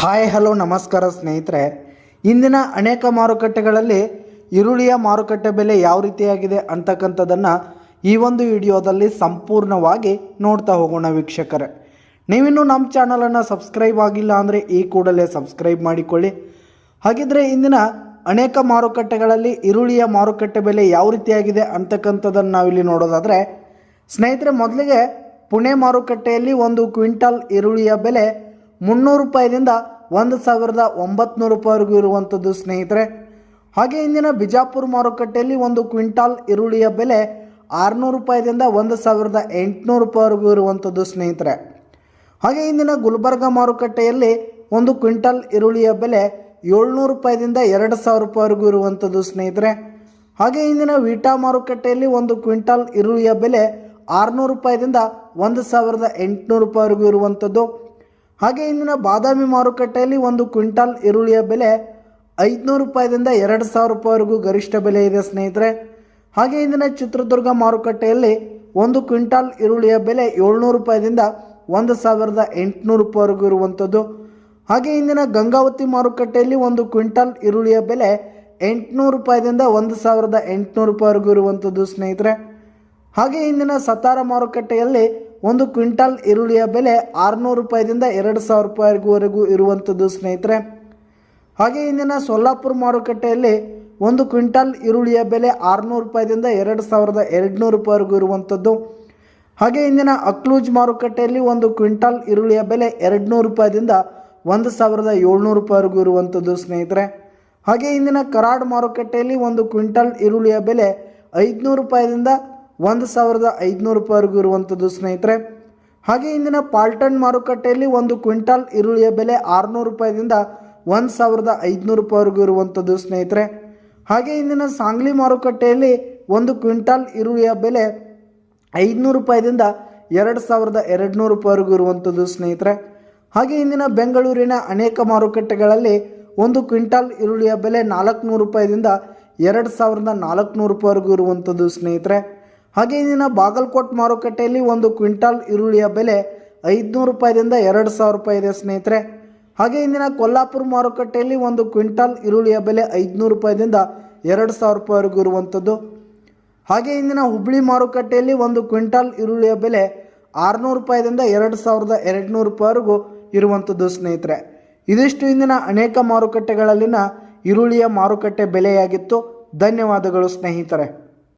Hi, hello, ನಮಸ್ಕಾರ ಸ್ನೇಹಿತರೆ. ಇಂದಿನ ಅನೇಕ ಮಾರುಕಟ್ಟೆಗಳಲ್ಲಿ ಈರುಳ್ಳಿಯ ಮಾರುಕಟ್ಟೆ ಬೆಲೆ ಯಾವ ರೀತಿಯಾಗಿದೆ ಅಂತಕ್ಕಂಥದ್ದನ್ನು ಈ ಒಂದು ವಿಡಿಯೋದಲ್ಲಿ ಸಂಪೂರ್ಣವಾಗಿ ನೋಡ್ತಾ ಹೋಗೋಣ ವೀಕ್ಷಕರೇ. ನೀವಿನ್ನೂ ನಮ್ಮ ಚಾನಲನ್ನು ಸಬ್ಸ್ಕ್ರೈಬ್ ಆಗಿಲ್ಲ ಅಂದರೆ ಈ ಕೂಡಲೇ ಸಬ್ಸ್ಕ್ರೈಬ್ ಮಾಡಿಕೊಳ್ಳಿ. ಹಾಗಿದ್ರೆ ಇಂದಿನ ಅನೇಕ ಮಾರುಕಟ್ಟೆಗಳಲ್ಲಿ ಈರುಳ್ಳಿಯ ಮಾರುಕಟ್ಟೆ ಬೆಲೆ ಯಾವ ರೀತಿಯಾಗಿದೆ ಅಂತಕ್ಕಂಥದ್ದನ್ನು ನಾವಿಲ್ಲಿ ನೋಡೋದಾದರೆ, ಸ್ನೇಹಿತರೆ, ಮೊದಲಿಗೆ ಪುಣೆ ಮಾರುಕಟ್ಟೆಯಲ್ಲಿ ಒಂದು ಕ್ವಿಂಟಲ್ ಈರುಳ್ಳಿಯ ಬೆಲೆ ಮುನ್ನೂರು ರೂಪಾಯಿದಿಂದ ಒಂದು ಸಾವಿರದ ಒಂಬತ್ನೂರು ರೂಪಾಯಿವರೆಗೂ ಇರುವಂಥದ್ದು ಸ್ನೇಹಿತರೆ. ಹಾಗೆ ಇಂದಿನ ಬಿಜಾಪುರ ಮಾರುಕಟ್ಟೆಯಲ್ಲಿ ಒಂದು ಕ್ವಿಂಟಾಲ್ ಈರುಳ್ಳಿಯ ಬೆಲೆ ಆರುನೂರು ರೂಪಾಯಿದಿಂದ ಒಂದು ಸಾವಿರದ ಎಂಟುನೂರು ರೂಪಾಯಿವರೆಗೂ ಇರುವಂಥದ್ದು ಸ್ನೇಹಿತರೆ. ಹಾಗೆ ಇಂದಿನ ಗುಲ್ಬರ್ಗ ಮಾರುಕಟ್ಟೆಯಲ್ಲಿ ಒಂದು ಕ್ವಿಂಟಲ್ ಈರುಳ್ಳಿಯ ಬೆಲೆ ಏಳ್ನೂರು ರೂಪಾಯಿದಿಂದ ಎರಡು ಸಾವಿರ ರೂಪಾಯಿವರೆಗೂ ಇರುವಂಥದ್ದು ಸ್ನೇಹಿತರೆ. ಹಾಗೆ ಇಂದಿನ ವೀಟಾ ಮಾರುಕಟ್ಟೆಯಲ್ಲಿ ಒಂದು ಕ್ವಿಂಟಾಲ್ ಈರುಳ್ಳಿಯ ಬೆಲೆ ಆರುನೂರು ರೂಪಾಯಿದಿಂದ ಒಂದು ಸಾವಿರದ ಎಂಟುನೂರು ರೂಪಾಯಿವರೆಗೂ ಇರುವಂಥದ್ದು. ಹಾಗೆ ಇಂದಿನ ಬಾದಾಮಿ ಮಾರುಕಟ್ಟೆಯಲ್ಲಿ ಒಂದು ಕ್ವಿಂಟಾಲ್ ಈರುಳ್ಳಿಯ ಬೆಲೆ ಐದುನೂರು ರೂಪಾಯಿದಿಂದ ಎರಡು ಸಾವಿರ ರೂಪಾಯಿವರೆಗೂ ಗರಿಷ್ಠ ಬೆಲೆ ಇದೆ, ಸ್ನೇಹಿತರೆ. ಹಾಗೆ ಇಂದಿನ ಚಿತ್ರದುರ್ಗ ಮಾರುಕಟ್ಟೆಯಲ್ಲಿ ಒಂದು ಕ್ವಿಂಟಾಲ್ ಈರುಳ್ಳಿಯ ಬೆಲೆ ಏಳ್ನೂರು ರೂಪಾಯಿದಿಂದ ಒಂದು ಸಾವಿರದ ಎಂಟುನೂರು ರೂಪಾಯಿವರೆಗೂ ಇರುವಂಥದ್ದು. ಹಾಗೆ ಇಂದಿನ ಗಂಗಾವತಿ ಮಾರುಕಟ್ಟೆಯಲ್ಲಿ ಒಂದು ಕ್ವಿಂಟಾಲ್ ಈರುಳ್ಳಿಯ ಬೆಲೆ ಎಂಟುನೂರು ರೂಪಾಯಿದಿಂದ ಒಂದು ಸಾವಿರದ ಎಂಟುನೂರು ರೂಪಾಯಿವರೆಗೂ ಇರುವಂಥದ್ದು, ಸ್ನೇಹಿತರೆ. ಹಾಗೆ ಇಂದಿನ ಸತಾರ ಮಾರುಕಟ್ಟೆಯಲ್ಲಿ ಒಂದು ಕ್ವಿಂಟಲ್ ಈರುಳ್ಳಿಯ ಬೆಲೆ ಆರುನೂರು ರೂಪಾಯಿದಿಂದ ಎರಡು ಸಾವಿರ ರೂಪಾಯಿವರೆಗೂ ಇರುವಂಥದ್ದು, ಸ್ನೇಹಿತರೆ. ಹಾಗೆ ಇಂದಿನ ಸೊಲ್ಲಾಪುರ ಮಾರುಕಟ್ಟೆಯಲ್ಲಿ ಒಂದು ಕ್ವಿಂಟಲ್ ಈರುಳ್ಳಿಯ ಬೆಲೆ ಆರುನೂರು ರೂಪಾಯಿದಿಂದ ಎರಡು ಸಾವಿರದ ಎರಡುನೂರು ರೂಪಾಯಿವರೆಗೂ ಇರುವಂಥದ್ದು. ಹಾಗೆ ಇಂದಿನ ಅಕ್ಲೂಜ್ ಮಾರುಕಟ್ಟೆಯಲ್ಲಿ ಒಂದು ಕ್ವಿಂಟಲ್ ಈರುಳ್ಳಿಯ ಬೆಲೆ ಎರಡುನೂರು ರೂಪಾಯಿದಿಂದ ಒಂದು ಸಾವಿರದ ಏಳ್ನೂರು ರೂಪಾಯಿವರೆಗೂ ಇರುವಂಥದ್ದು, ಸ್ನೇಹಿತರೆ. ಹಾಗೆ ಇಂದಿನ ಕರಾಡ್ ಮಾರುಕಟ್ಟೆಯಲ್ಲಿ ಒಂದು ಕ್ವಿಂಟಲ್ ಈರುಳ್ಳಿಯ ಬೆಲೆ ಐದುನೂರು ರೂಪಾಯಿದಿಂದ ಒಂದು ಸಾವಿರದ ಐದುನೂರು ರೂಪಾಯಿವರೆಗೂ ಇರುವಂಥದ್ದು ಸ್ನೇಹಿತರೆ, ಹಾಗೆ ಇಂದಿನ ಪಾಲ್ಟನ್ ಮಾರುಕಟ್ಟೆಯಲ್ಲಿ ಒಂದು ಕ್ವಿಂಟಾಲ್ ಈರುಳ್ಳಿಯ ಬೆಲೆ ಆರುನೂರು ರೂಪಾಯಿದಿಂದ ಒಂದು ಸಾವಿರದ ಐದುನೂರು ರೂಪಾಯಿವರೆಗೂ ಇರುವಂಥದ್ದು ಸ್ನೇಹಿತರೆ. ಹಾಗೆ ಇಂದಿನ ಸಾಂಗ್ಲಿ ಮಾರುಕಟ್ಟೆಯಲ್ಲಿ ಒಂದು ಕ್ವಿಂಟಾಲ್ ಈರುಳ್ಳಿಯ ಬೆಲೆ ಐದುನೂರು ರೂಪಾಯಿದಿಂದ ಎರಡು ಸಾವಿರದ ಎರಡುನೂರು ರೂಪಾಯಿವರೆಗೂ ಇರುವಂಥದ್ದು ಸ್ನೇಹಿತರೆ. ಹಾಗೆ ಇಂದಿನ ಬೆಂಗಳೂರಿನ ಅನೇಕ ಮಾರುಕಟ್ಟೆಗಳಲ್ಲಿ ಒಂದು ಕ್ವಿಂಟಾಲ್ ಈರುಳ್ಳಿಯ ಬೆಲೆ ನಾಲ್ಕುನೂರು ರೂಪಾಯಿದಿಂದ ಎರಡು ಸಾವಿರದ ನಾಲ್ಕುನೂರು ರೂಪಾಯಿವರೆಗೂ ಇರುವಂಥದ್ದು ಸ್ನೇಹಿತರೆ. ಹಾಗೆ ಇಂದಿನ ಬಾಗಲಕೋಟ್ ಮಾರುಕಟ್ಟೆಯಲ್ಲಿ ಒಂದು ಕ್ವಿಂಟಾಲ್ ಈರುಳ್ಳಿಯ ಬೆಲೆ ಐದುನೂರು ರೂಪಾಯಿದಿಂದ ಎರಡು ಸಾವಿರ ರೂಪಾಯಿ ಇದೆ ಸ್ನೇಹಿತರೆ. ಹಾಗೆ ಇಂದಿನ ಕೊಲ್ಲಾಪುರ ಮಾರುಕಟ್ಟೆಯಲ್ಲಿ ಒಂದು ಕ್ವಿಂಟಾಲ್ ಈರುಳ್ಳಿಯ ಬೆಲೆ ಐದುನೂರು ರೂಪಾಯಿದಿಂದ ಎರಡು ಸಾವಿರ ರೂಪಾಯಿವರೆಗೂ ಇರುವಂಥದ್ದು. ಹಾಗೆ ಇಂದಿನ ಹುಬ್ಬಳ್ಳಿ ಮಾರುಕಟ್ಟೆಯಲ್ಲಿ ಒಂದು ಕ್ವಿಂಟಾಲ್ ಈರುಳ್ಳಿಯ ಬೆಲೆ ಆರುನೂರು ರೂಪಾಯಿದಿಂದ ಎರಡು ಸಾವಿರದ ಎರಡುನೂರು ರೂಪಾಯಿವರೆಗೂ ಇರುವಂಥದ್ದು, ಸ್ನೇಹಿತರೆ. ಇದಿಷ್ಟು ಇಂದಿನ ಅನೇಕ ಮಾರುಕಟ್ಟೆಗಳಲ್ಲಿನ ಈರುಳ್ಳಿಯ ಮಾರುಕಟ್ಟೆ ಬೆಲೆಯಾಗಿತ್ತು. ಧನ್ಯವಾದಗಳು, ಸ್ನೇಹಿತರೆ.